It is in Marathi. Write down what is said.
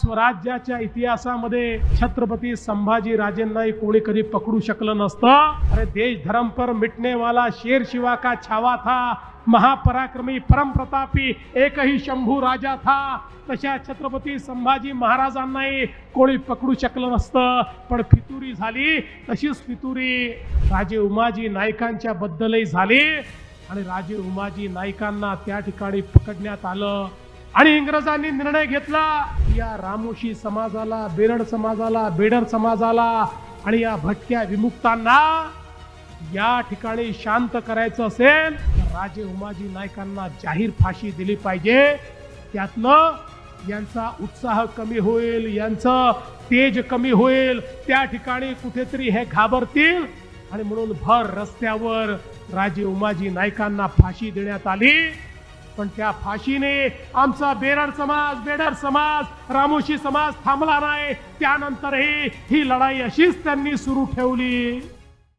स्वराज्याच्या इतिहासामध्ये छत्रपती संभाजी राजेंनाही कोणी कधी पकडू शकलं नसतं. अरे देश धर्म पर मिटने वाला शेर शिवा का छावा था? महापराक्रमी परमप्रतापी एकही शंभू राजा था? तशा छत्रपती संभाजी महाराजांनाही कोणी पकडू शकलं नसतं. पण फितुरी झाली. तशीच फितुरी राजे उमाजी नायकांच्या बद्दलही झाली. आणि राजे उमाजी नायकांना त्या ठिकाणी पकडण्यात आलं. आणि इंग्रजांनी निर्णय घेतला या रामोशी समाजाला बेरड समाजाला बेडर समाजाला आणि या भटक्या विमुक्तांना या ठिकाणी शांत करायचं असेल तर राजे उमाजी नायकांना जाहीर फाशी दिली पाहिजे. त्यातनं यांचा उत्साह कमी होईल यांचं तेज कमी होईल त्या ठिकाणी कुठेतरी हे घाबरतील. आणि म्हणून भर रस्त्यावर राजे उमाजी नायकांना फाशी देण्यात आली. पण त्या फाशीने आमचा बेरड समाज बेडर समाज रामोशी समाज थांबला नाही. त्यानंतरही ही लढाई अशीच त्यांनी सुरू ठेवली.